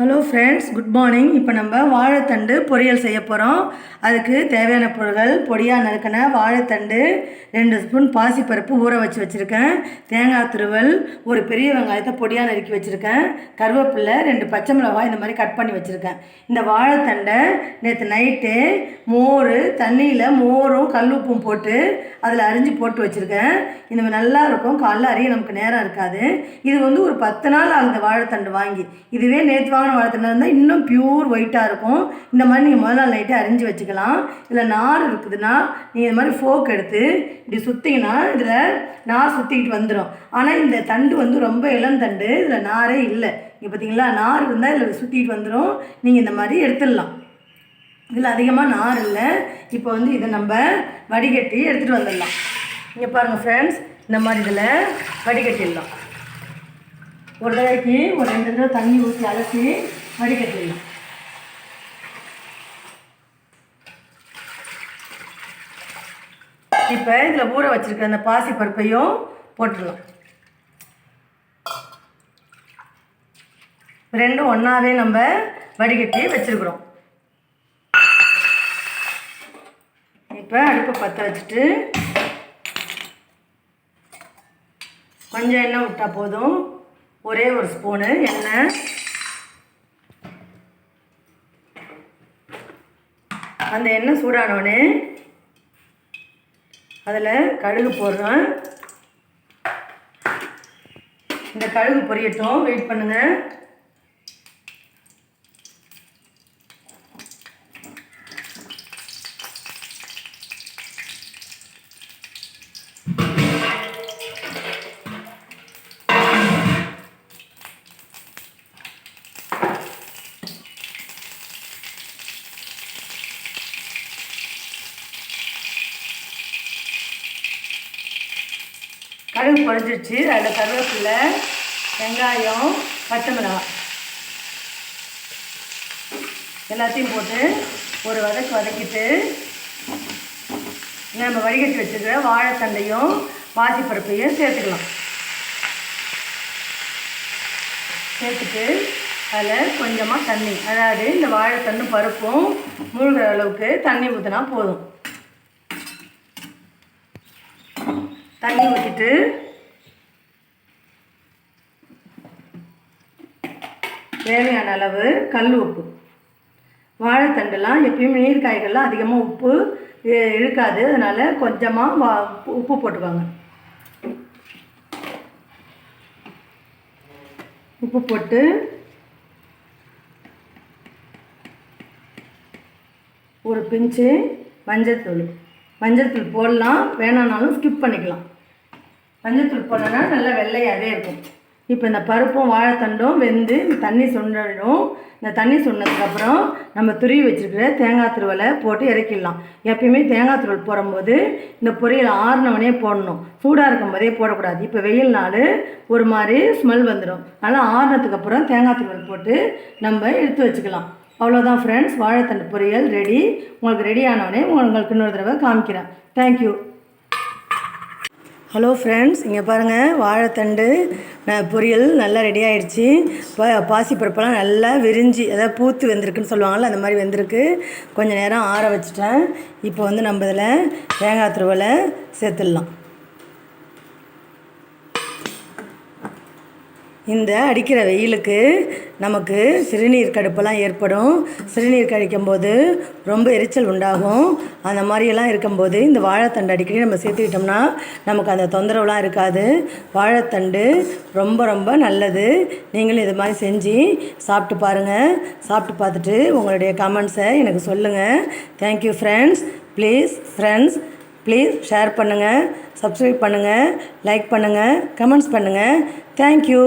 Hello friends good morning இப்போ நம்ம வாழைத்தண்டு பொரியல் செய்ய போகிறோம் அதுக்கு தேவையான பொருட்கள் பொடியாக நறுக்கின வாழைத்தண்டு ரெண்டு ஸ்பூன் பாசிப்பருப்பு ஊற வச்சு வச்சுருக்கேன். தேங்காய் துருவல் ஒரு பெரிய வெங்காயத்தை பொடியாக நறுக்கி வச்சுருக்கேன். கருவேப்பிலை ரெண்டு பச்சை மிளகாய் இந்த மாதிரி கட் பண்ணி வச்சுருக்கேன். இந்த வாழைத்தண்டை நேற்று நைட்டு மோர் தண்ணியில் மோரும் கல்லுப்பும் போட்டு அதில் அரிஞ்சு போட்டு வச்சுருக்கேன். இந்த மாதிரி நல்லா இருக்கும். காலைல அறிய நமக்கு நேரம் இருக்காது. இது வந்து ஒரு பத்து நாள் ஆகுது வாழைத்தண்டு வாங்கி. இதுவே நேற்று வாங்கின வாழைத்தண்டு இருந்தால் இன்னும் பியூர் ஒயிட்டாக இருக்கும். இந்த மாதிரி நீங்கள் முதல் நாள் நைட்டே அரிஞ்சு வச்சுக்கலாம். இதில் நார் இருக்குதுன்னா நீங்கள் இந்த மாதிரி ஃபோக் எடுத்து இப்படி சுற்றிங்கன்னா இதில் நார் சுற்றிக்கிட்டு வந்துடும் ஆனால் இந்த தண்டு வந்து ரொம்ப இளந்தண்டு இதில் நாரே இல்லை. இங்கே பார்த்தீங்களா நார் இருந்தால் இதில் சுற்றிக்கிட்டு வந்துடும் நீங்கள் இந்த மாதிரி எடுத்துடலாம். இதில் அதிகமாக நார் இல்லை. இப்போ வந்து இதை நம்ம வடிகட்டி எடுத்துகிட்டு வந்துடலாம். இங்கே பாருங்கள் ஃப்ரெண்ட்ஸ் இந்த மாதிரி இதில் வடிகட்டிடலாம். ஒரு தடவைக்கு ஒரு ரெண்டு தடவை தண்ணி ஊற்றி அலசி வடிகட்டிடலாம் இப்போ இதில் ஊற வச்சிருக்கிற அந்த பாசி பருப்பையும் போட்டுடலாம். ரெண்டும் ஒன்றாவே நம்ம வடிகட்டி வச்சுருக்குறோம். இப்போ அடுப்பை பற்ற வச்சுட்டு கொஞ்சம் எண்ணெய் விட்டால் போதும். ஒரே ஒரு ஸ்பூனு எண்ணெய். அந்த எண்ணெய் சூடானோடனே அதில் கடுகு போடுறேன். இந்த கழுகு பொரியட்டும் வெயிட் பண்ணுங்கள் கடுகு பொரிஞ்சிருச்சு. அதில் கருவேப்பிலை வெங்காயம் பச்சை மிளகாய். எல்லாத்தையும் போட்டு ஒரு வதக்கு வதக்கிட்டு நம்ம வடிகட்டி வச்சுருக்கிற வாழைத்தண்டையும் பாசிப்பருப்பையும் சேர்த்துக்கலாம். சேர்த்துட்டு அதில் கொஞ்சமாக தண்ணி அதாவது இந்த வாழைத்தண்டு பருப்பும் மூழ்கிற அளவுக்கு தண்ணி ஊற்றினா போதும். தண்ணி ஊற்றிட்டு தேவையான அளவு கல் உப்பு. வாழைத்தண்டுலாம் எப்பயும் நீர் காய்கள்லாம் அதிகமாக உப்பு இழுக்காது. அதனால் கொஞ்சமாக வா உப்பு போட்டுக்கோங்க. உப்பு போட்டு ஒரு பிஞ்சு மஞ்சள் தூள் மஞ்சத்தூள் போடலாம். வேணான்னாலும் ஸ்கிப் பண்ணிக்கலாம். மஞ்சத்தூள் போடலன்னா நல்லா வெள்ளையாகவே இருக்கும். இப்போ இந்த பருப்பும் வாழைத்தண்டும் வெந்து இந்த தண்ணி சுண்டடும் இந்த தண்ணி சுண்டதுக்கப்புறம் நம்ம துருவி வச்சுருக்கிற தேங்காய் துருவலை போட்டு இறக்கிடலாம். எப்பயுமே தேங்காய் துருவல் போடும்போது இந்த பொரியல் ஆறினவனே போடணும். சூடாக இருக்கும் போதே போடக்கூடாது. இப்போ வெயில் நாள் ஒரு மாதிரி ஸ்மெல் வந்துடும் அதனால் ஆறினதுக்கப்புறம் தேங்காய் துருவல் போட்டு நம்ம எடுத்து வச்சுக்கலாம். அவ்வளோதான் ஃப்ரெண்ட்ஸ் வாழைத்தண்டு பொரியல் ரெடி உங்களுக்கு ரெடி ஆனவுடனே உங்களுக்கு இன்னொரு தடவை காமிக்கிறேன். தேங்க்யூ ஹலோ ஃப்ரெண்ட்ஸ் இங்கே பாருங்கள் வாழைத்தண்டு பொரியல் நல்லா ரெடி இப்போ பா பாசிப்பருப்பெல்லாம் நல்லா விரிஞ்சு அதாவது பூத்து வெந்திருக்குன்னு சொல்லுவாங்கள்ல அந்த மாதிரி வெந்திருக்கு. கொஞ்சம் நேரம் ஆற வச்சுட்டேன். இப்போ வந்து நம்ம இதில் தேங்காய் துருவலை சேர்த்துடலாம். இந்த அடிக்கிற வெயிலுக்கு நமக்கு சிறுநீர் கடுப்பெல்லாம் ஏற்படும். சிறுநீர் கழிக்கும்போது ரொம்ப எரிச்சல் உண்டாகும். அந்த மாதிரியெல்லாம் இருக்கும்போது இந்த வாழைத்தண்டு அடிக்கடி நம்ம சேர்த்துக்கிட்டோம்னா நமக்கு அந்த தொந்தரவுலாம் இருக்காது. வாழைத்தண்டு ரொம்ப ரொம்ப நல்லது. நீங்களும் இது மாதிரி செஞ்சு சாப்பிட்டு பாருங்கள் சாப்பிட்டு பார்த்துட்டு உங்களுடைய கமெண்ட்ஸை எனக்கு சொல்லுங்கள் thank you friends please friends please share பண்ணுங்கள் சப்ஸ்கிரைப் பண்ணுங்கள் லைக் பண்ணுங்கள் கமெண்ட்ஸ் பண்ணுங்கள் தேங்க்யூ